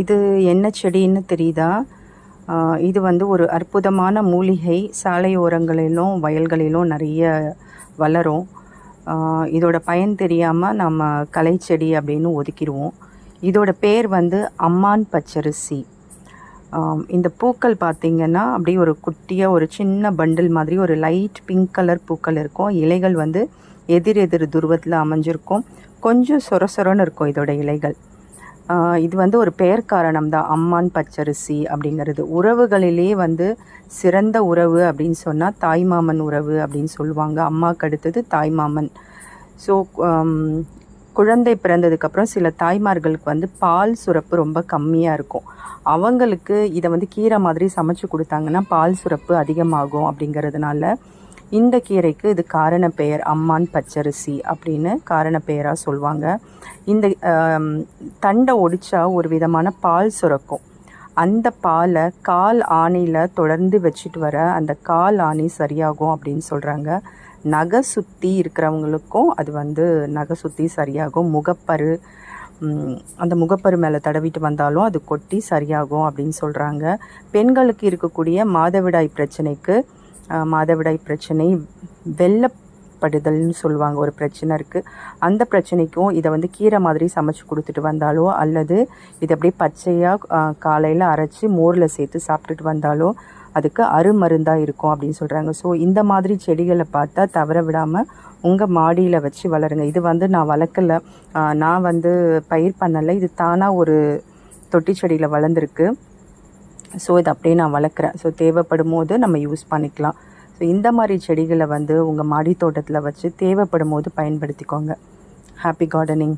இது என்ன செடின்னு தெரியுதா? இது வந்து ஒரு அற்புதமான மூலிகை. சாலையோரங்களிலும் வயல்களிலும் நிறைய வளரும். இதோட பயன் தெரியாமல் நம்ம கலை செடி அப்படின்னு ஒதுக்கிடுவோம். இதோட பேர் வந்து அம்மான் பச்சரிசி. இந்த பூக்கள் பார்த்திங்கன்னா அப்படியே ஒரு குட்டியாக ஒரு சின்ன பண்டில் மாதிரி ஒரு லைட் பிங்க் கலர் பூக்கள் இருக்கும். இலைகள் வந்து எதிர் எதிர் துருவத்தில் அமைஞ்சிருக்கும். கொஞ்சம் சொர சொரன்னு இருக்கும் இதோட இலைகள். இது வந்து ஒரு பெயர் காரணம் தான் அம்மான் பச்சரிசி அப்படிங்கிறது. உறவுகளிலேயே வந்து சிறந்த உறவு அப்படின்னு சொன்னால் தாய்மாமன் உறவு அப்படின்னு சொல்லுவாங்க. அம்மாவுக்கு அடுத்தது தாய்மாமன் ஸோ குழந்தை பிறந்ததுக்கப்புறம் சில தாய்மார்களுக்கு வந்து பால் சுரப்பு ரொம்ப கம்மியாக இருக்கும். அவங்களுக்கு இதை வந்து கீரை மாதிரி சமைச்சு கொடுத்தாங்கன்னா பால் சுரப்பு அதிகமாகும் அப்படிங்கிறதுனால இந்த கீரைக்கு இது காரண பெயர் அம்மான் பச்சரிசி அப்படின்னு காரண பெயராக சொல்லுவாங்க இந்த தண்டை ஒடிச்சா ஒரு விதமான பால் சுரக்கும். அந்த பாலை கால் ஆணியில் தொடர்ந்து வச்சுட்டு வர அந்த கால் ஆணி சரியாகும் அப்படின்னு சொல்கிறாங்க நகை சுற்றி இருக்கிறவங்களுக்கும் அது வந்து நகை சுற்றி சரியாகும். முகப்பரு அந்த முகப்பரு மேலே தடவிட்டு வந்தாலும் அது கொட்டி சரியாகும் அப்படின்னு சொல்கிறாங்க பெண்களுக்கு இருக்கக்கூடிய மாதவிடாய் பிரச்சனைக்கு மாதவிடாய் பிரச்சனை வெள்ளப்படுதல்னு சொல்லுவாங்க ஒரு பிரச்சனை இருக்குது அந்த பிரச்சனைக்கும் இதை வந்து கீரை மாதிரி சமைச்சு கொடுத்துட்டு வந்தாலோ அல்லது இதை அப்படியே பச்சையாக காலையில் அரைச்சி மோரில் சேர்த்து சாப்பிட்டுட்டு வந்தாலோ அதுக்கு அருமருந்தாக இருக்கும் அப்படின்னு சொல்கிறாங்க ஸோ இந்த மாதிரி செடிகளை பார்த்தா தவற விடாமல் உங்கள் மாடியில் வச்சு வளருங்க. இது வந்து நான் வளர்க்கல. நான் வந்து பயிர் பண்ணலை. இது தானாக ஒரு தொட்டி செடியில் வளர்ந்துருக்கு. ஸோ இது அப்படியே நான் வளர்க்குறேன். ஸோ தேவைப்படும் போது நம்ம யூஸ் பண்ணிக்கலாம். ஸோ இந்த மாதிரி செடிகளை வந்து உங்கள் மாடி தோட்டத்தில் வச்சு தேவைப்படும் போது பயன்படுத்திக்கோங்க. Happy gardening